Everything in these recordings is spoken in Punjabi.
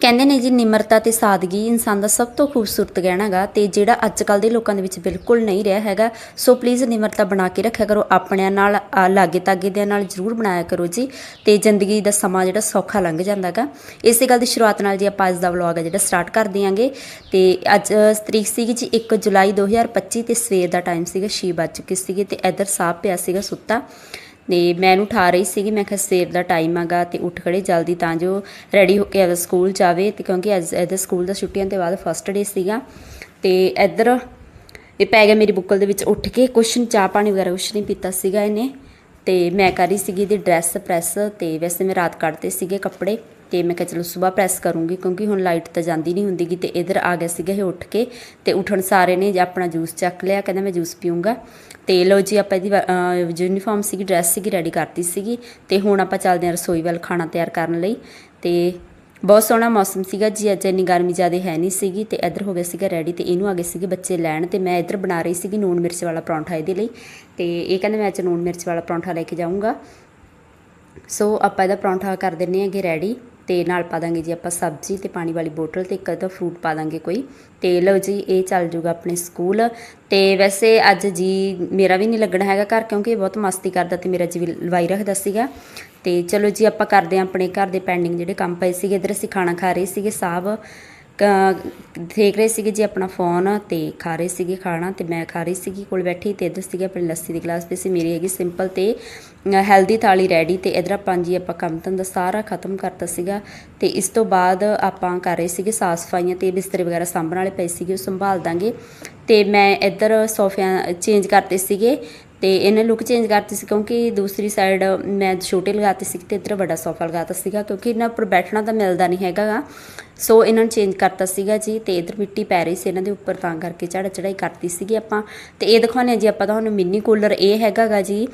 ਕਹਿੰਦੇ ਨੇ ਜੀ, ਨਿਮਰਤਾ ਤੇ ਸਾਦਗੀ ਇਨਸਾਨ ਦਾ ਸਭ ਤੋਂ ਖੂਬਸੂਰਤ ਗਹਿਣਾ ਗਾ ਤੇ ਜਿਹੜਾ ਅੱਜ ਕੱਲ ਦੇ ਲੋਕਾਂ ਦੇ ਵਿੱਚ ਬਿਲਕੁਲ ਨਹੀਂ ਰਿਹਾ ਹੈਗਾ। ਸੋ ਪਲੀਜ਼ ਨਿਮਰਤਾ ਬਣਾ ਕੇ ਰੱਖਿਆ ਕਰੋ, ਆਪਣਿਆਂ ਨਾਲ ਲਾਗੇ ਤਾਗੇ ਦੇ ਨਾਲ ਜ਼ਰੂਰ ਬਣਾਇਆ ਕਰੋ ਜੀ ਤੇ ਜ਼ਿੰਦਗੀ ਦਾ ਸਮਾਂ ਜਿਹੜਾ ਸੌਖਾ ਲੰਘ ਜਾਂਦਾਗਾ ਇਸੇ ਗੱਲ ਦੀ ਸ਼ੁਰੂਆਤ ਨਾਲ ਜੀ ਆਪਾਂ ਅੱਜ ਦਾ ਵਲੌਗ ਹੈ ਜਿਹੜਾ ਸਟਾਰਟ ਕਰ ਦਿਆਂਗੇ। ਤੇ ਅੱਜ ਤਰੀਕ ਸੀਗੀ ਜੀ 1 ਜੁਲਾਈ 2025 ਤੇ ਸਵੇਰ ਦਾ ਟਾਈਮ ਸੀਗਾ, ਛੇ ਵੱਜ ਚੁੱਕੇ ਸੀਗੇ ਤੇ ਇੱਧਰ ਸਾਹ ਪਿਆ ਸੀਗਾ ਸੁੱਤਾ। ਤੇ ਮੈਂ ਇਹਨੂੰ ਉਠਾ ਰਹੀ ਸੀਗੀ, ਮੈਂ ਕਿਹਾ ਸਵੇਰ ਦਾ ਟਾਈਮ ਆਗਾ ਤੇ ਉੱਠ ਖੜੇ ਜਲਦੀ ਤਾਂ ਜੋ ਰੈਡੀ ਹੋ ਕੇ ਆਪਦਾ ਸਕੂਲ ਜਾਵੇ ਤੇ ਕਿਉਂਕਿ ਅੱਜ ਇਹਦਾ ਸਕੂਲ ਦਾ ਛੁੱਟੀਆਂ ਤੋਂ ਬਾਅਦ ਫਸਟ ਡੇ ਸੀਗਾ ਤੇ ਇੱਧਰ ਇਹ ਪੈ ਗਿਆ ਮੇਰੀ ਬੁੱਕਲ ਦੇ ਵਿੱਚ ਉੱਠ ਕੇ ਕੁਛ ਚਾਹ ਪਾਣੀ ਵਗੈਰਾ ਕੁਛ ਨਹੀਂ ਪੀਤਾ ਸੀਗਾ ਇਹਨੇ ਤੇ ਮੈਂ ਕਰ ਰਹੀ ਸੀਗੀ ਇਹਦੀ ਡਰੈਸ ਪ੍ਰੈਸ ਤੇ ਵੈਸੇ ਮੈਂ ਰਾਤ ਕੱਢਦੇ ਸੀਗੇ ਕੱਪੜੇ। ਤੇ ਮੈਂ ਕਿਹਾ ਚਲੋ ਸਵੇਰ ਪ੍ਰੈਸ ਕਰੂੰਗੀ ਕਿਉਂਕਿ ਹੁਣ ਲਾਈਟ ਤਾਂ ਜਾਂਦੀ ਨਹੀਂ ਹੁੰਦੀਗੀ ਤੇ ਇਧਰ ਆ ਗਿਆ ਸੀਗਾ ਇਹ ਉੱਠ ਕੇ ਤੇ ਉਠਣ ਸਾਰੇ ਨੇ ਆਪਣਾ ਜੂਸ ਚੱਕ ਲਿਆ, ਕਹਿੰਦਾ ਮੈਂ ਜੂਸ ਪੀਊਂਗਾ। ਤੇ ਲੋ ਜੀ ਆਪਾਂ ਇਹਦੀ ਯੂਨੀਫਾਰਮ ਸੀਗੀ ਡਰੈਸ ਸੀਗੀ ਰੈਡੀ ਕਰਤੀ ਸੀਗੀ ਤੇ ਹੁਣ ਆਪਾਂ ਚੱਲਦੇ ਹਾਂ ਰਸੋਈ ਵੱਲ ਖਾਣਾ ਤਿਆਰ ਕਰਨ ਲਈ। ਤੇ ਬਹੁਤ ਸੋਹਣਾ ਮੌਸਮ ਸੀਗਾ ਜੀ, ਅੱਜ ਇੰਨੀ ਗਰਮੀ ਜ਼ਿਆਦਾ ਹੈ ਨਹੀਂ ਸੀਗੀ ਤੇ ਇੱਧਰ ਹੋ ਗਿਆ ਸੀਗਾ ਰੈਡੀ ਤੇ ਇਹਨੂੰ ਆ ਗਏ ਸੀਗੇ ਬੱਚੇ ਲੈਣ ਤੇ ਮੈਂ ਇੱਧਰ ਬਣਾ ਰਹੀ ਸੀਗੀ ਨੂਣ ਮਿਰਚ ਵਾਲਾ ਪਰੌਂਠਾ ਇਹਦੇ ਲਈ। ਤੇ ਇਹ ਕਹਿੰਦੇ ਮੈਂ ਅੱਜ ਨੂਨ ਮਿਰਚ ਵਾਲਾ ਪਰੌਂਠਾ ਲੈ ਕੇ ਜਾਊਂਗਾ। ਸੋ ਆਪਾਂ ਇਹਦਾ ਪਰੌਂਠਾ ਕਰ ਦਿੰਨੇ ਆਂਗੇ ਰੈਡੀ ਤੇ ਨਾਲ ਪਾ ਦਾਂਗੇ ਜੀ। ਆਪਾਂ ਸਬਜ਼ੀ ਤੇ ਪਾਣੀ ਵਾਲੀ ਬੋਟਲ ਤੇ ਇੱਕ ਅੱਧਾ ਫਰੂਟ ਪਾ ਦਾਂਗੇ ਕੋਈ। ਤੇ ਲਓ ਜੀ, ਇਹ ਚੱਲ ਜੂਗਾ ਆਪਣੇ ਸਕੂਲ। ਤੇ ਵੈਸੇ ਅੱਜ ਜੀ ਮੇਰਾ ਵੀ ਨਹੀਂ ਲੱਗਣਾ ਹੈਗਾ ਘਰ ਕਿਉਂਕਿ ਬਹੁਤ ਮਸਤੀ ਕਰਦਾ ਤੇ ਮੇਰਾ ਜੀ ਵੀ ਲਵਾਈ ਰੱਖਦਾ ਸੀਗਾ। ਤੇ ਚਲੋ ਜੀ, ਆਪਾਂ ਕਰਦੇ ਹਾਂ ਆਪਣੇ ਘਰ ਦੇ ਪੈਂਡਿੰਗ ਜਿਹੜੇ ਕੰਮ ਪਏ ਸੀਗੇ। ਇਧਰ ਅਸੀਂ ਖਾਣਾ ਖਾ ਰਹੇ ਸੀਗੇ ਸਾਹਿਬ ਦੇਖ ਰਹੇ ਸੀਗੇ ਜੀ ਆਪਣਾ ਫੋਨ ਤੇ ਖਾ ਰਹੇ ਸੀਗੇ ਖਾਣਾ ਤੇ ਮੈਂ ਖਾ ਰਹੀ ਸੀਗੀ, ਕੋਲ ਬੈਠੀ ਤੇ ਇਧਰ ਸੀਗੇ ਆਪਣੀ ਲੱਸੀ ਦੀ ਗਲਾਸ ਤੇ ਸੀ ਮੇਰੀ ਹੈਗੀ ਸਿੰਪਲ ਤੇ ਹੈਲਦੀ ਥਾਲੀ ਰੈਡੀ ਤੇ ਇਧਰ ਆਪਾਂ ਜੀ ਆਪਾਂ ਕੰਮ ਧੰਦਾ ਸਾਰਾ ਖਤਮ ਕਰਤਾ ਸੀਗਾ ਤੇ ਇਸ ਤੋਂ ਬਾਅਦ ਆਪਾਂ ਕਰ ਰਹੇ ਸੀਗੇ ਸਾਫ਼ ਸਫਾਈਆਂ ਤੇ ਬਿਸਤਰੇ ਵਗੈਰਾ ਸਾਂਭਣ ਵਾਲੇ ਪਏ ਸੀਗੇ, ਉਹ ਸੰਭਾਲ ਦਾਂਗੇ ਤੇ ਮੈਂ ਇੱਧਰ ਸੋਫਿਆਂ ਚੇਂਜ ਕਰਤੇ ਸੀਗੇ ਤੇ ਇਹਨੇ ਲੁੱਕ ਚੇਂਜ ਕਰਤੀ ਸੀ ਕਿਉਂਕਿ ਦੂਸਰੀ ਸਾਈਡ ਮੈਂ ਛੋਟੇ ਲਗਾਤੀ ਸੀ ਤੇ ਇੱਧਰ ਵੱਡਾ ਸੋਫਾ ਲਗਾਤਾ ਸੀਗਾ ਕਿਉਂਕਿ ਇਹਨਾਂ ਉੱਪਰ ਬੈਠਣਾ ਤਾਂ ਮਿਲਦਾ ਨਹੀਂ ਹੈਗਾ ਗਾ। ਸੋ ਇਹਨਾਂ ਨੂੰ ਚੇਂਜ ਕਰਤਾ ਸੀਗਾ ਜੀ ਤੇ ਇੱਧਰ ਮਿੱਟੀ ਪੈ ਰਹੀ ਸੀ ਇਹਨਾਂ ਦੇ ਉੱਪਰ ਤਾਂ ਕਰਕੇ ਚੜਾ ਚੜਾਈ ਕਰਤੀ ਸੀਗੀ ਆਪਾਂ। ਤੇ ਇਹ ਦਿਖਾਉਂਦੇ ਹਾਂ ਜੀ ਆਪਾਂ ਤੁਹਾਨੂੰ ਮਿੰਨੀ ਕੂਲਰ ਇਹ ਹੈਗਾ ਗਾ ਜੀ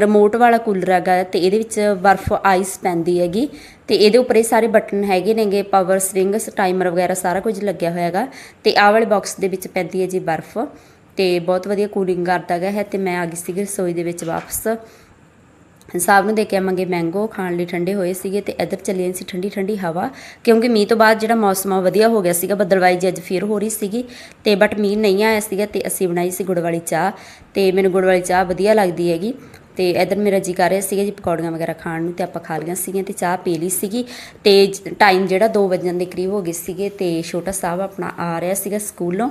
ਰਿਮੋਟ ਵਾਲਾ ਕੂਲਰ ਹੈਗਾ ਤੇ ਇਹਦੇ ਵਿੱਚ ਬਰਫ਼ ਆਈਸ ਪੈਂਦੀ ਹੈਗੀ। ਤੇ ਇਹਦੇ ਉੱਪਰ ਇਹ ਸਾਰੇ ਬਟਨ ਹੈਗੇ ਨੇਗੇ ਪਾਵਰ ਸਟ੍ਰਿੰਗਸ ਟਾਈਮਰ ਵਗੈਰਾ ਸਾਰਾ ਕੁਝ ਲੱਗਿਆ ਹੋਇਆ ਹੈਗਾ ਤੇ ਆਹ ਵਾਲੇ ਬਾਕਸ ਦੇ ਵਿੱਚ ਪੈਂਦੀ ਹੈ ਜੀ ਬਰਫ਼। ਤੇ ਬਹੁਤ ਵਧੀਆ ਕੂਲਿੰਗ ਕਰਦਾ ਗਿਆ ਹੈ ਤੇ ਮੈਂ ਆ ਗਈ ਸੀਗੀ ਰਸੋਈ ਦੇ ਵਿੱਚ ਵਾਪਸ। ਸਾਹਿਬ ਨੂੰ ਦੇ ਕੇ ਆਵਾਂਗੇ ਮੈਂਗੋ ਖਾਣ ਲਈ ਠੰਡੇ ਹੋਏ ਸੀਗੇ ਤੇ ਇੱਧਰ ਚੱਲੀ ਸੀ ਠੰਡੀ ਠੰਡੀ ਹਵਾ, ਕਿਉਂਕਿ ਮੀਂਹ ਤੋਂ ਬਾਅਦ ਜਿਹੜਾ ਮੌਸਮ ਆ ਵਧੀਆ ਹੋ ਗਿਆ ਸੀਗਾ, ਬੱਦਲਵਾਈ ਜੀ ਅੱਜ ਫੇਰ ਹੋ ਰਹੀ ਸੀਗੀ ਤੇ ਬਟ ਮੀਂਹ ਨਹੀਂ ਆਇਆ ਸੀਗਾ ਤੇ ਅਸੀਂ ਬਣਾਈ ਸੀ ਗੁੜ ਵਾਲੀ ਚਾਹ ਤੇ ਮੈਨੂੰ ਗੁੜ ਵਾਲੀ ਚਾਹ ਵਧੀਆ ਲੱਗਦੀ ਹੈਗੀ ਤੇ ਇੱਧਰ ਮੇਰਾ ਜੀ ਕਰ ਰਿਹਾ ਸੀਗਾ ਜੀ ਪਕੌੜੀਆਂ ਵਗੈਰਾ ਖਾਣ ਨੂੰ ਤੇ ਆਪਾਂ ਖਾ ਲਈਆਂ ਸੀਗੀਆਂ ਤੇ ਚਾਹ ਪੀ ਲਈ ਸੀਗੀ ਤੇ ਟਾਈਮ ਜਿਹੜਾ 2 ਵਜਣ ਦੇ ਕਰੀਬ ਹੋ ਗਏ ਸੀਗੇ ਤੇ ਛੋਟਾ ਸਾਹਿਬ ਆਪਣਾ ਆ ਰਿਹਾ ਸੀਗਾ ਸਕੂਲੋਂ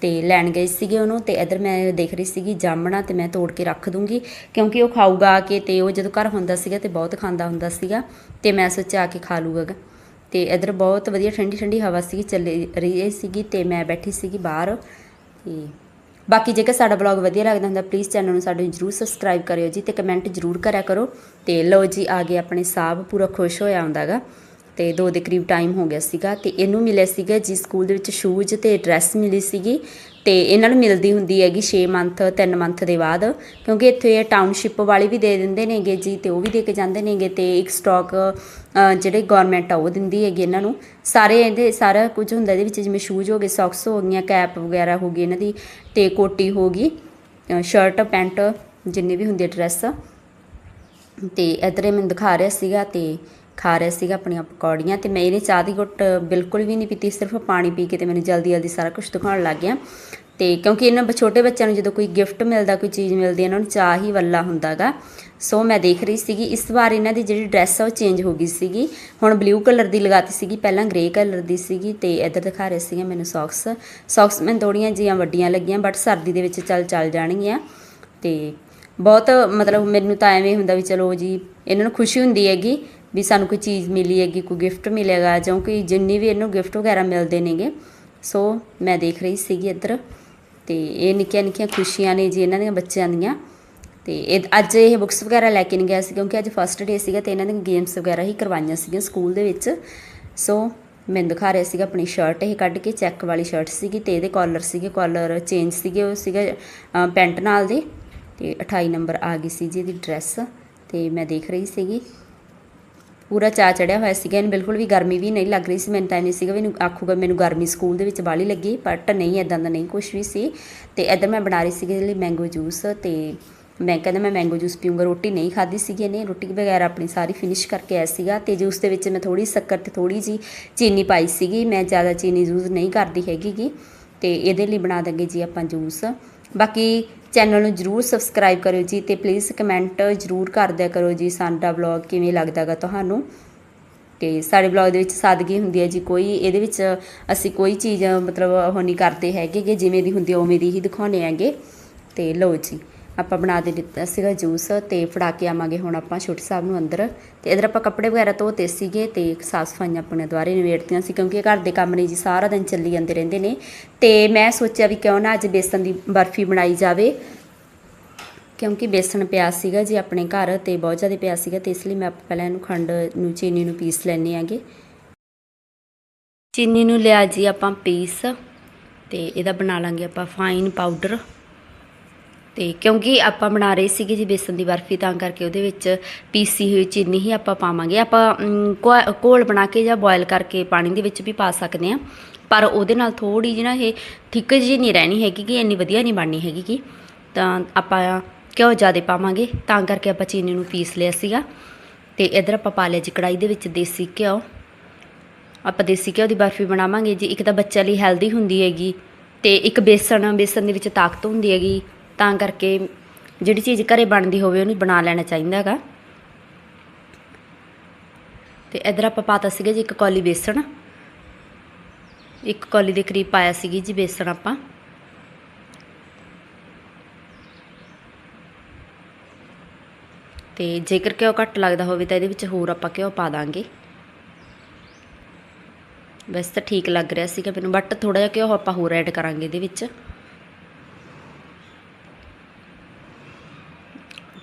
ਤੇ ਲੈਣ ਗਏ ਸੀਗੇ ਉਹਨੂੰ ਤੇ ਇਧਰ ਮੈਂ ਦੇਖ ਰਹੀ ਸੀਗੀ ਜਾਮਣਾ ਤੇ ਮੈਂ ਤੋੜ ਕੇ ਰੱਖ ਦੂੰਗੀ ਕਿਉਂਕਿ ਉਹ ਖਾਊਗਾ ਆ ਕੇ ਤੇ ਉਹ ਜਦੋਂ ਘਰ ਹੁੰਦਾ ਸੀਗਾ ਤੇ ਬਹੁਤ ਖਾਂਦਾ ਹੁੰਦਾ ਸੀਗਾ ਤੇ ਮੈਂ ਸੋਚਿਆ ਆ ਕੇ ਖਾ ਲੂਗਾ ਗਾ। ਤੇ ਇਧਰ ਬਹੁਤ ਵਧੀਆ ਠੰਡੀ ਠੰਡੀ ਹਵਾ ਸੀਗੀ, ਚੱਲੀ ਰਹੀ ਸੀਗੀ ਤੇ ਮੈਂ ਬੈਠੀ ਸੀਗੀ ਬਾਹਰ ਤੇ ਬਾਕੀ ਜੇਕਰ ਸਾਡਾ ਬਲੌਗ ਵਧੀਆ ਲੱਗਦਾ ਹੁੰਦਾ ਪਲੀਜ਼ ਚੈਨਲ ਨੂੰ ਸਾਡੇ ਜਰੂਰ ਸਬਸਕ੍ਰਾਈਬ ਕਰਿਓ ਜੀ ਤੇ ਕਮੈਂਟ ਜਰੂਰ ਕਰਿਆ ਕਰੋ ਤੇ ਲਓ ਜੀ, ਆ ਗਏ ਆਪਣੇ ਸਾਹਿਬ ਪੂਰਾ ਖੁਸ਼ ਹੋਇਆ ਹੁੰਦਾਗਾ ਤੇ ਦੋ ਦੇ ਕਰੀਬ ਟਾਈਮ ਹੋ ਗਿਆ ਸੀਗਾ ਤੇ ਇਹਨੂੰ ਮਿਲਿਆ ਸੀਗਾ ਜੀ ਸਕੂਲ ਦੇ ਵਿੱਚ ਸ਼ੂਜ਼ ਤੇ ਡਰੈਸ ਮਿਲੀ ਸੀਗੀ ਤੇ ਇਹਨਾਂ ਨੂੰ ਮਿਲਦੀ ਹੁੰਦੀ ਹੈਗੀ 6 ਮੰਥ 3 ਮੰਥ ਦੇ ਬਾਅਦ, ਕਿਉਂਕਿ ਇੱਥੇ ਇਹ ਟਾਊਨਸ਼ਿਪ ਵਾਲੇ ਵੀ ਦੇ ਦਿੰਦੇ ਨੇਗੇ ਜੀ ਤੇ ਉਹ ਵੀ ਦੇ ਕੇ ਜਾਂਦੇ ਨੇਗੇ ਤੇ ਇੱਕ ਸਟਾਕ ਜਿਹੜੇ ਗਵਰਨਮੈਂਟ ਆ ਉਹ ਦਿੰਦੀ ਹੈਗੀ ਇਹਨਾਂ ਨੂੰ। ਸਾਰੇ ਇਹਦੇ ਸਾਰਾ ਕੁਝ ਹੁੰਦਾ ਇਹਦੇ ਵਿੱਚ, ਜਿਵੇਂ ਸ਼ੂਜ਼ ਹੋ ਗਏ ਸੌਕਸ ਹੋ ਗਈਆਂ ਕੈਪ ਵਗੈਰਾ ਹੋ ਗਈ ਇਹਨਾਂ ਦੀ ਤੇ ਕੋਟੀ ਹੋ ਗਈ ਸ਼ਰਟ ਪੈਂਟ ਜਿੰਨੇ ਵੀ ਹੁੰਦੇ ਡਰੈਸ ਤੇ ਇੱਧਰ ਮੈਨੂੰ ਦਿਖਾ ਰਿਹਾ ਸੀਗਾ ਤੇ ਖਾ ਰਿਹਾ ਸੀਗਾ ਆਪਣੀਆਂ ਪਕੌੜੀਆਂ ਤੇ ਮੈਂ ਇਹਨੇ ਚਾਹ ਦੀ ਘੁੱਟ ਬਿਲਕੁਲ ਵੀ ਨਹੀਂ ਪੀਤੀ, ਸਿਰਫ ਪਾਣੀ ਪੀ ਕੇ ਤੇ ਮੈਨੂੰ ਜਲਦੀ ਜਲਦੀ ਸਾਰਾ ਕੁਝ ਦਿਖਾਉਣ ਲੱਗ ਗਿਆ। ਤੇ ਕਿਉਂਕਿ ਇਹਨਾਂ ਬ- ਛੋਟੇ ਬੱਚਿਆਂ ਨੂੰ ਜਦੋਂ ਕੋਈ ਗਿਫਟ ਮਿਲਦਾ, ਕੋਈ ਚੀਜ਼ ਮਿਲਦੀ ਇਹਨਾਂ ਨੂੰ ਚਾਹ ਹੀ ਵੱਲਾ ਹੁੰਦਾਗਾ ਸੋ ਮੈਂ ਦੇਖ ਰਹੀ ਸੀਗੀ, ਇਸ ਵਾਰ ਇਹਨਾਂ ਦੀ ਜਿਹੜੀ ਡਰੈਸ ਆ ਉਹ ਚੇਂਜ ਹੋ ਗਈ ਸੀਗੀ। ਹੁਣ ਬਲੂ ਕਲਰ ਦੀ ਲਗਾਤੀ ਸੀਗੀ, ਪਹਿਲਾਂ ਗ੍ਰੇ ਕਲਰ ਦੀ ਸੀਗੀ ਤੇ ਇੱਧਰ ਦਿਖਾ ਰਹੇ ਸੀਗੇ ਮੈਨੂੰ ਸੌਕਸ ਸੌਕਸ ਮੈਨੂੰ ਥੋੜੀਆਂ ਜੀਆਂ ਵੱਡੀਆਂ ਲੱਗੀਆਂ ਬਟ ਸਰਦੀ ਦੇ ਵਿੱਚ ਚੱਲ ਚੱਲ ਜਾਣਗੀਆਂ। ਤੇ ਬਹੁਤ ਮਤਲਬ ਮੈਨੂੰ ਤਾਂ ਐਵੇਂ ਹੁੰਦਾ ਵੀ ਚਲੋ ਜੀ, ਇਹਨਾਂ ਨੂੰ ਖੁਸ਼ੀ ਹੁੰਦੀ ਹੈਗੀ ਵੀ ਸਾਨੂੰ ਕੋਈ ਚੀਜ਼ ਮਿਲੀ ਹੈਗੀ, ਕੋਈ ਗਿਫਟ ਮਿਲੇਗਾ ਜਾਂ ਕੋਈ ਜਿੰਨੀ ਵੀ ਇਹਨੂੰ ਗਿਫਟ ਵਗੈਰਾ ਮਿਲਦੇ ਨੇਗੇ। ਸੋ ਮੈਂ ਦੇਖ ਰਹੀ ਸੀਗੀ ਇੱਧਰ ਤੇ ਇਹ ਨਿੱਕੀਆਂ ਨਿੱਕੀਆਂ ਖੁਸ਼ੀਆਂ ਨੇ ਜੀ ਇਹਨਾਂ ਦੀਆਂ ਬੱਚਿਆਂ ਦੀਆਂ। ਤੇ ਇਹ ਅੱਜ ਇਹ ਬੁੱਕਸ ਵਗੈਰਾ ਲੈ ਕੇ ਨਹੀਂ ਗਿਆ ਸੀ ਕਿਉਂਕਿ ਅੱਜ ਫਸਟ ਡੇ ਸੀਗਾ ਤੇ ਇਹਨਾਂ ਦੀਆਂ ਗੇਮਸ ਵਗੈਰਾ ਹੀ ਕਰਵਾਈਆਂ ਸੀਗੀਆਂ ਸਕੂਲ ਦੇ ਵਿੱਚ। ਸੋ ਮੈਂ ਦਿਖਾ ਰਿਹਾ ਸੀਗਾ ਆਪਣੀ ਸ਼ਰਟ ਇਹ ਕੱਢ ਕੇ ਚੈੱਕ ਵਾਲੀ ਸ਼ਰਟ ਸੀਗੀ ਤੇ ਇਹਦੇ ਕਾਲਰ ਸੀਗੇ ਕਾਲਰ ਚੇਂਜ ਸੀਗੇ, ਉਹ ਸੀਗਾ ਪੈਂਟ ਨਾਲ ਦੇ। ਤੇ 28 ਨੰਬਰ ਆ ਗਈ ਸੀ ਜੀ ਇਹਦੀ ਡਰੈਸ ਤੇ ਮੈਂ ਦੇਖ ਰਹੀ ਸੀਗੀ। ਪੂਰਾ ਚਾ ਚੜਿਆ ਹੋਇਆ ਸੀਗਾ, ਇਹਨੂੰ ਬਿਲਕੁਲ ਵੀ ਗਰਮੀ ਵੀ ਨਹੀਂ ਲੱਗ ਰਹੀ ਸੀ, ਮੈਨੂੰ ਤਾਂ ਨਹੀਂ ਸੀਗਾ ਵੀ ਆਖੂਗਾ ਮੈਨੂੰ ਗਰਮੀ ਸਕੂਲ ਦੇ ਵਿੱਚ ਬਾਲੀ ਲੱਗੀ ਬਟ ਨਹੀਂ ਇਦਾਂ ਦਾ ਨਹੀਂ ਕੁਝ ਵੀ ਸੀ। ਤੇ ਇਧਰ ਮੈਂ ਬਣਾ ਰਹੀ ਸੀਗੀ ਇਹਦੇ ਲਈ ਮੈਂਗੋ ਜੂਸ ਤੇ ਮੈਂ ਕਹਿੰਦਾ ਮੈਂ ਮੈਂਗੋ ਜੂਸ ਪੀਊਂਗਾ, ਰੋਟੀ ਨਹੀਂ ਖਾਧੀ ਸੀਗੀ ਇਹਨੇ, ਰੋਟੀ ਵਗੈਰਾ ਆਪਣੀ ਸਾਰੀ ਫਿਨਿਸ਼ ਕਰਕੇ ਆਇਆ ਸੀਗਾ ਤੇ ਜੂਸ ਦੇ ਵਿੱਚ ਮੈਂ ਥੋੜੀ ਸ਼ੱਕਰ ਤੇ ਥੋੜੀ ਜੀ ਚੀਨੀ ਪਾਈ ਸੀਗੀ, ਮੈਂ ਜ਼ਿਆਦਾ ਚੀਨੀ ਯੂਜ਼ ਨਹੀਂ ਕਰਦੀ ਹੈਗੀ ਗੀ, ਤੇ ਇਹਦੇ ਲਈ ਬਣਾ ਦਾਂਗੇ ਜੀ ਆਪਾਂ ਜੂਸ ਬਾਕੀ ਚੈਨਲ ਨੂੰ ਜਰੂਰ ਸਬਸਕ੍ਰਾਈਬ ਕਰਿਓ ਜੀ ਤੇ ਪਲੀਜ਼ ਕਮੈਂਟ ਜਰੂਰ ਕਰ ਦਿਆ ਕਰੋ ਜੀ ਸਾਡਾ ਵਲੌਗ ਕਿਵੇਂ ਲੱਗਦਾਗਾ ਤੁਹਾਨੂੰ। ਤੇ ਸਾਡੇ ਵਲੌਗ ਦੇ ਵਿੱਚ ਸਾਦਗੀ ਹੁੰਦੀ ਹੈ ਜੀ, ਕੋਈ ਇਹਦੇ ਵਿੱਚ ਅਸੀਂ ਕੋਈ ਚੀਜ਼ ਮਤਲਬ ਉਹ ਨਹੀਂ ਕਰਦੇ ਹੈਗੇ ਕਿ ਜਿਵੇਂ ਦੀ ਹੁੰਦੀ ਹੈ ਉਵੇਂ ਦੀ ਹੀ ਦਿਖਾਉਂਦੇ ਹੈਗੇ। ਤੇ ਲਓ ਜੀ। ਆਪਾਂ ਬਣਾ ਦੇ ਦਿੱਤਾ ਸੀਗਾ ਜੂਸ ਤੇ ਫੜਾ ਕੇ ਆਵਾਂਗੇ ਹੁਣ ਆਪਾਂ ਛੋਟੇ ਸਾਹਿਬ ਨੂੰ ਅੰਦਰ। ਤੇ ਇਧਰ ਆਪਾਂ ਕੱਪੜੇ ਵਗੈਰਾ ਧੋਤੇ ਸੀਗੇ ਤੇ ਸਾਫ਼ ਸਫਾਈਆਂ ਆਪਣੇ ਦੁਆਰੇ ਨਿਬੇੜਤੀਆਂ ਸੀ ਕਿਉਂਕਿ ਘਰ ਦੇ ਕੰਮ ਨੇ ਜੀ ਸਾਰਾ ਦਿਨ ਚੱਲੀ ਜਾਂਦੇ ਰਹਿੰਦੇ ਨੇ। ਤੇ ਮੈਂ ਸੋਚਿਆ ਵੀ ਕਿਉਂ ਨਾ ਅੱਜ ਬੇਸਨ ਦੀ ਬਰਫੀ ਬਣਾਈ ਜਾਵੇ। ਕਿਉਂਕਿ ਬੇਸਣ ਪਿਆ ਸੀਗਾ ਜੀ ਆਪਣੇ ਘਰ ਤੇ ਬਹੁਤ ਜ਼ਿਆਦਾ ਪਿਆ ਸੀਗਾ ਤੇ ਇਸ ਲਈ ਮੈਂ ਪਹਿਲਾਂ ਇਹਨੂੰ ਖੰਡ ਨੂੰ, ਚੀਨੀ ਨੂੰ ਪੀਸ ਲੈਣੇ ਆਂਗੇ ਚੀਨੀ ਨੂੰ ਲਿਆ ਜੀ ਆਪਾਂ ਪੀਸ ਤੇ ਇਹਦਾ ਬਣਾ ਲਾਂਗੇ ਆਪਾਂ ਫਾਈਨ ਪਾਊਡਰ ਤੇ ਕਿਉਂਕਿ ਆਪਾਂ ਬਣਾ ਰਹੇ ਸੀਗੇ ਜੀ ਬੇਸਨ ਦੀ ਬਰਫੀ ਤਾਂ ਕਰਕੇ ਉਹਦੇ ਵਿੱਚ ਪੀਸੀ ਹੋਈ ਚੀਨੀ ਹੀ ਆਪਾਂ ਪਾਵਾਂਗੇ। ਆਪਾਂ ਅਮ, ਘੋ- ਘੋਲ ਬਣਾ ਕੇ ਜਾਂ ਬੋਇਲ ਕਰਕੇ ਪਾਣੀ ਦੇ ਵਿੱਚ ਵੀ ਪਾ ਸਕਦੇ ਆ ਪਰ ਉਹਦੇ ਨਾਲ ਥੋੜੀ ਜਿਹੀ ਨਾ ਇਹ ਥਿੱਕ ਜਿਹੀ ਨਹੀਂ ਰਹਿਣੀ ਹੈਗੀ ਕਿ ਇੰਨੀ ਵਧੀਆ ਨਹੀਂ ਬਣਨੀ ਹੈਗੀ ਕਿ ਤਾਂ ਆਪਾਂ ਘਿਓ ਜ਼ਿਆਦਾ ਪਾਵਾਂਗੇ ਤਾਂ ਕਰਕੇ ਆਪਾਂ ਚੀਨੀ ਨੂੰ ਪੀਸ ਲਿਆ ਸੀਗਾ। ਤੇ ਇਧਰ ਆਪਾਂ ਪਾ ਲਿਆ ਜੀ ਕੜਾਈ ਦੇ ਵਿੱਚ ਦੇਸੀ ਘਿਓ। ਆਪਾਂ ਦੇਸੀ ਘਿਓ ਦੀ ਬਰਫੀ ਬਣਾਵਾਂਗੇ ਜੀ। ਇੱਕ ਤਾਂ ਬੱਚਿਆਂ ਲਈ ਹੈਲਦੀ ਹੁੰਦੀ ਹੈਗੀ ਤੇ ਇੱਕ ਬੇਸਣ ਬੇਸਣ ਦੇ ਵਿੱਚ ਤਾਕਤ ਹੁੰਦੀ ਹੈਗੀ। ਤਾਂ ਕਰਕੇ ਜਿਹੜੀ ਚੀਜ਼ ਘਰੇ ਬਣਦੀ ਹੋਵੇ ਉਹਨੂੰ ਬਣਾ ਲੈਣਾ ਚਾਹੀਦਾ ਹੈਗਾ। ਤੇ ਇਧਰ ਆਪਾਂ ਪਾਤਾ ਸੀਗਾ ਜੀ ਇੱਕ ਕੌਲੀ ਬੇਸਣ। ਇੱਕ ਕੌਲੀ ਦੇ ਕਰੀਬ ਪਾਇਆ ਸੀਗੀ ਜੀ ਬੇਸਣ ਆਪਾਂ। ਤੇ ਜੇਕਰ ਘਿਓ ਘੱਟ ਲੱਗਦਾ ਹੋਵੇ ਤਾਂ ਇਹਦੇ ਵਿੱਚ ਹੋਰ ਆਪਾਂ ਘਿਓ ਪਾ ਦਾਂਗੇ। ਵੈਸੇ ਤਾਂ ਠੀਕ ਲੱਗ ਰਿਹਾ ਸੀਗਾ ਮੈਨੂੰ ਬਟ ਥੋੜਾ ਜਿਹਾ ਘਿਓ ਆਪਾਂ ਹੋਰ ਐਡ ਕਰਾਂਗੇ ਇਹਦੇ ਵਿੱਚ।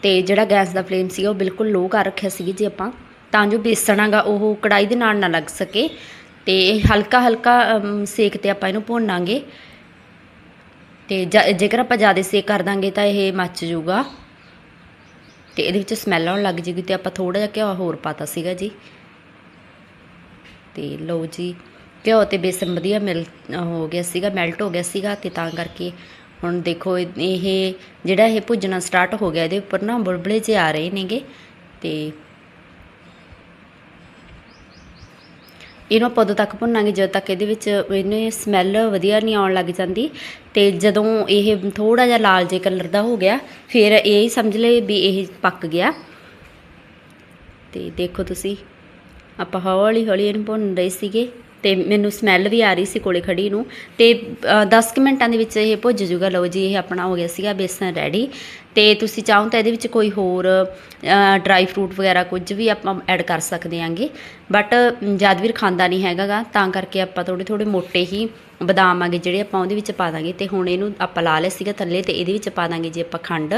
ਤੇ ਜਿਹੜਾ ਗੈਸ ਦਾ ਫਲੇਮ ਸੀਗਾ ਉਹ ਬਿਲਕੁਲ ਲੋ ਕਰ ਰੱਖਿਆ ਸੀ ਜੀ ਆਪਾਂ, ਤਾਂ ਜੋ ਬੇਸਣ ਹੈਗਾ ਉਹ ਕੜਾਈ ਦੇ ਨਾਲ ਨਾ ਲੱਗ ਸਕੇ। ਤੇ ਹਲਕਾ ਹਲਕਾ ਸੇਕ ਤੇ ਆਪਾਂ ਇਹਨੂੰ ਭੁੰਨਾਂਗੇ। ਤੇ ਜੇਕਰ ਆਪਾਂ ਜ਼ਿਆਦਾ ਸੇਕ ਕਰ ਦਾਂਗੇ, ਤਾਂ ਇਹ ਮੱਚ ਜਾਊਗਾ। ਤੇ ਇਹਦੇ ਵਿੱਚ ਸਮੈਲ ਆਉਣ ਲੱਗ ਜੇਗੀ ਤੇ ਆਪਾਂ ਥੋੜਾ ਜਿਹਾ ਘਿਓ ਹੋਰ ਪਾਤਾ ਸੀਗਾ ਜੀ। ਤੇ ਲਓ ਜੀ, ਘਿਓ ਤੇ ਬੇਸਨ ਵਧੀਆ ਮਿਲ ਹੋ ਗਿਆ ਸੀਗਾ ਮੈਲਟ ਹੋ ਗਿਆ ਸੀਗਾ, ਤੇ ਤਾਂ ਕਰਕੇ ਹੁਣ ਦੇਖੋ, ਇਹ ਇਹ ਜਿਹੜਾ ਇਹ ਭੁੱਜਣਾ ਸਟਾਰਟ ਹੋ ਗਿਆ, ਇਹਦੇ ਉੱਪਰ ਨਾ ਬੁਲਬਲੇ ਜਿਹੇ ਆ ਰਹੇ ਨੇਗੇ ਤੇ ਇਹਨੂੰ ਆਪਾਂ ਉਦੋਂ ਤੱਕ ਭੁੰਨਾਂਗੇ, ਜਦੋਂ ਤੱਕ ਇਹਦੇ ਵਿੱਚ ਇਹਨੇ ਸਮੈਲ ਵਧੀਆ ਨਹੀਂ ਆਉਣ ਲੱਗ ਜਾਂਦੀ ਤੇ ਜਦੋਂ ਇਹ ਥੋੜਾ ਜਿਹਾ ਲਾਲ ਜੇ ਕਲਰ ਦਾ ਹੋ ਗਿਆ, ਫਿਰ ਇਹ ਹੀ ਸਮਝ ਲਏ ਵੀ ਇਹ ਪੱਕ ਗਿਆ। ਤੇ ਦੇਖੋ ਤੁਸੀਂ, ਆਪਾਂ ਹੌਲੀ ਹੌਲੀ ਇਹਨੂੰ ਭੁੰਨ ਰਹੇ ਸੀਗੇ। ਤੇ ਮੈਨੂੰ ਸਮੈਲ ਵੀ ਆ ਰਹੀ ਸੀ ਕੋਲੇ ਖੜੀ ਨੂੰ। ਤੇ 10 ਕੁ ਮਿੰਟਾਂ ਦੇ ਵਿੱਚ ਇਹ ਭੁੱਜ ਜੂਗਾ। ਲਓ ਜੀ, ਇਹ ਆਪਣਾ ਹੋ ਗਿਆ ਸੀਗਾ ਬੇਸਨ ਰੈਡੀ ਤੇ ਤੁਸੀਂ ਚਾਹੋ ਤਾਂ ਇਹਦੇ ਵਿੱਚ ਕੋਈ ਹੋਰ ਡਰਾਈ ਫਰੂਟ ਵਗੈਰਾ ਕੁਝ ਵੀ ਆਪਾਂ ਐਡ ਕਰ ਸਕਦੇ ਆਂਗੇ। ਬਟ ਜਦਵੀਰ ਖਾਂਦਾ ਨਹੀਂ ਹੈਗਾਗਾ। ਤਾਂ ਕਰਕੇ ਆਪਾਂ ਥੋੜੇ ਥੋੜੇ ਮੋਟੇ ਹੀ ਬਦਾਮ ਆਗੇ ਜਿਹੜੇ ਆਪਾਂ ਉਹਦੇ ਵਿੱਚ ਪਾ ਦਾਂਗੇ। ਤੇ ਹੁਣ ਇਹਨੂੰ ਆਪਾਂ ਲਾ ਲਿਆ ਸੀਗਾ ਥੱਲੇ ਤੇ ਇਹਦੇ ਵਿੱਚ ਪਾ ਦਾਂਗੇ ਜੀ ਆਪਾਂ ਖੰਡ,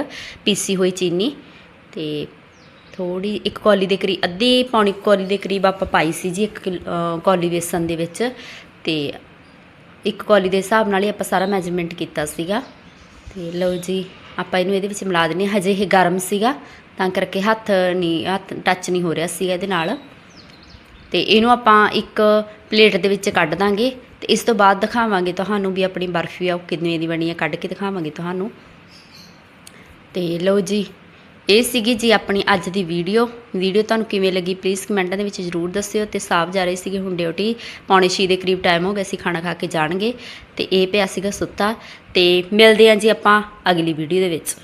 ਪੀਸੀ ਹੋਈ ਚੀਨੀ। ਤੇ ਥੋੜੀ ਇੱਕ ਕੌਲੀ ਦੇ ਕਰੀਬ, ਅੱਧੀ ਪੌਣੀ ਕੌਲੀ ਦੇ ਕਰੀਬ ਆਪਾਂ ਪਾਈ ਸੀ ਜੀ ਇੱਕ ਕਿਲ- ਕੌਲੀ ਬੇਸਨ ਦੇ ਵਿੱਚ। ਤੇ ਇੱਕ ਕੌਲੀ ਦੇ ਹਿਸਾਬ ਨਾਲ ਹੀ ਆਪਾਂ ਸਾਰਾ ਮੈਜਰਮੈਂਟ ਕੀਤਾ ਸੀਗਾ। ਤੇ ਲਓ ਜੀ, ਆਪਾਂ ਇਹਨੂੰ ਇਹਦੇ ਵਿੱਚ ਮਿਲਾ ਦਿੰਦੇ ਹਾਂ। ਹਜੇ ਇਹ ਗਰਮ ਸੀਗਾ, ਤਾਂ ਕਰਕੇ ਹੱਥ ਨਹੀਂ, ਹੱਥ ਟੱਚ ਨਹੀਂ ਹੋ ਰਿਹਾ ਸੀਗਾ ਇਹਦੇ ਨਾਲ। ਤੇ ਇਹਨੂੰ ਆਪਾਂ ਇੱਕ ਪਲੇਟ ਦੇ ਵਿੱਚ ਕੱਢ ਦਾਂਗੇ। ਤੇ ਇਸ ਤੋਂ ਬਾਅਦ ਦਿਖਾਵਾਂਗੇ ਤੁਹਾਨੂੰ ਵੀ ਆਪਣੀ ਬਰਫੀ ਆ, ਉਹ ਕਿੰਨੇ ਦੀ ਬਣੀ ਆ। ਕੱਢ ਕੇ ਦਿਖਾਵਾਂਗੇ ਤੁਹਾਨੂੰ। ਤੇ ਲਓ ਜੀ ਇਹ ਸੀਗੀ ਜੀ ਆਪਣੀ ਅੱਜ ਦੀ ਵੀਡੀਓ। ਵੀਡੀਓ ਤੁਹਾਨੂੰ ਕਿਵੇਂ ਲੱਗੀ ਪਲੀਜ਼ ਕਮੈਂਟਾਂ ਦੇ ਵਿੱਚ ਜ਼ਰੂਰ ਦੱਸਿਓ ਤੇ ਸਾਫ਼ ਜਾ ਰਹੇ ਸੀਗੇ ਹੁਣ ਡਿਊਟੀ ਪੌਣੇ ਛੇ ਦੇ ਕਰੀਬ ਟਾਈਮ ਹੋ ਗਿਆ ਸੀ ਖਾਣਾ ਖਾ ਕੇ ਜਾਣਗੇ ਤੇ ਇਹ ਪਿਆ ਸੀਗਾ ਸੁੱਤਾ। ਤੇ ਮਿਲਦੇ ਆਂ ਜੀ ਆਪਾਂ ਅਗਲੀ ਵੀਡੀਓ ਦੇ ਵਿੱਚ।